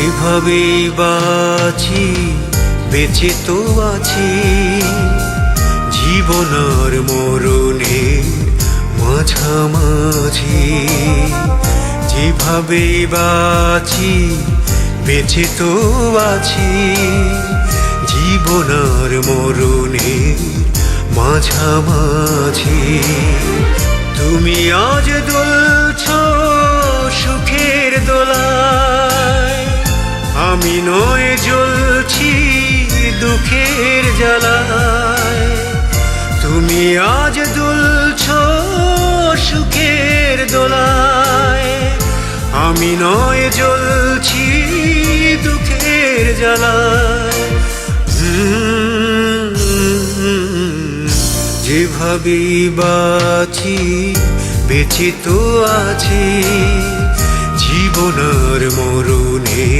যেভাবে বাঁচি, বেঁচে তো আছি। জীবনার মরণে মাঝামাঝি। যেভাবে বাঁচি, বেঁচে তো আছি। জীবনার মরণে মাঝামাঝি। তুমি আজ দুলছ সুখের দোলায় আমি নয় জ্বলছি দুঃখের জ্বালায়। তুমি আজ দুলছ সুখের দোলায়। আমি নয় জ্বলছি দুঃখের জ্বালায়। যেভাবে বাঁচি, বেঁচে তো আছি। জীবনার মরণে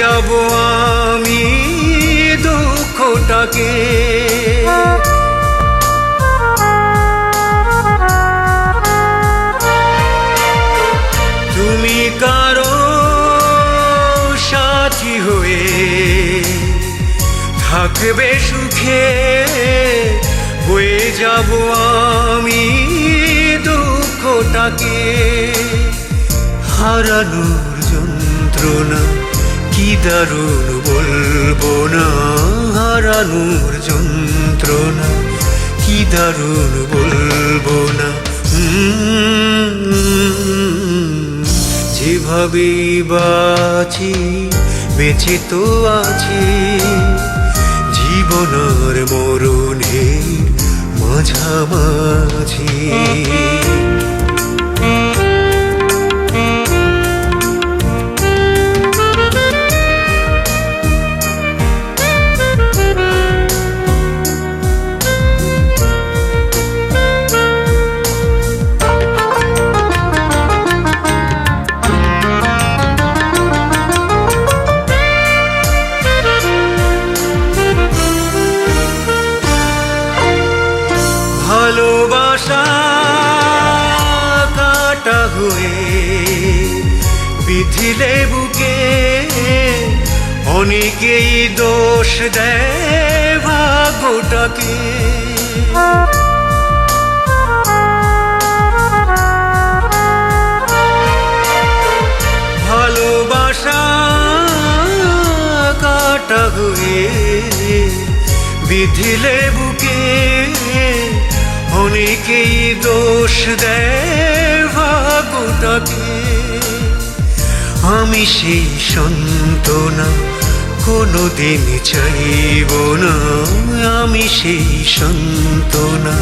যাব আমি দুঃখটাকে। তুমি কারও সাথী হয়ে থাকবে সুখে হয়ে যাব আমি দুঃখটাকে। হারানোর যন্ত্রণা দারুণ বলব না, হারানোর যন্ত্রণা, কি দারুণ বলব না। যেভাবে বাঁচি, বেঁচে তো আছি জীবনার মরণে মাঝামাঝি। ভালোবাসা কাটা হয়ে বিধিলে বুকে অনেকেই দোষ দেয় ভাগ্যটাকে। ভালোবাসা কাটা হয়ে বিধিলে বুকে অনেকেই দোষ দেয় ভাগ্যটাকে আমি সেই কোনো দিন চাইব না। আমি সেই সন্তনা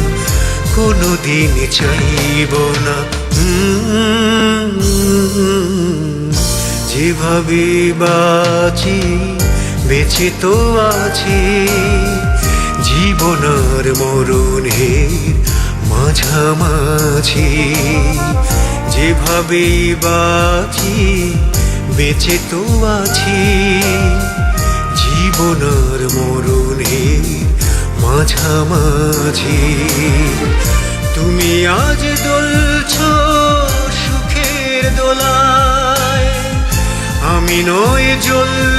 কোনো দিন চাইব না। যেভাবে বাঁচি, বেঁচে তো আছি। জীবনার মরণে মাঝামাঝি, যেভাবে বাঁচি বেঁচে তো আছি, জীবনার মরণে মাঝামাঝি। তুমি আজ দোলছ সুখের দোলায়, আমি নয় জ্বলছি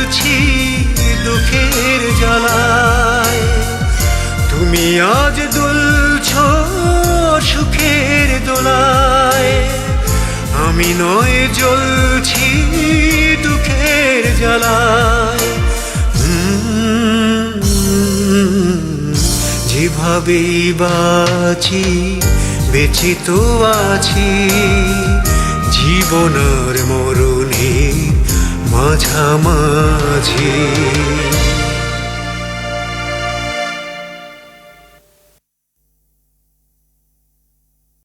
আমি নয় জ্বলছি দুঃখের জ্বালায়। যেভাবে বাঁচি বেঁচে তো আছি। জীবনার মরণে মাঝামাঝি।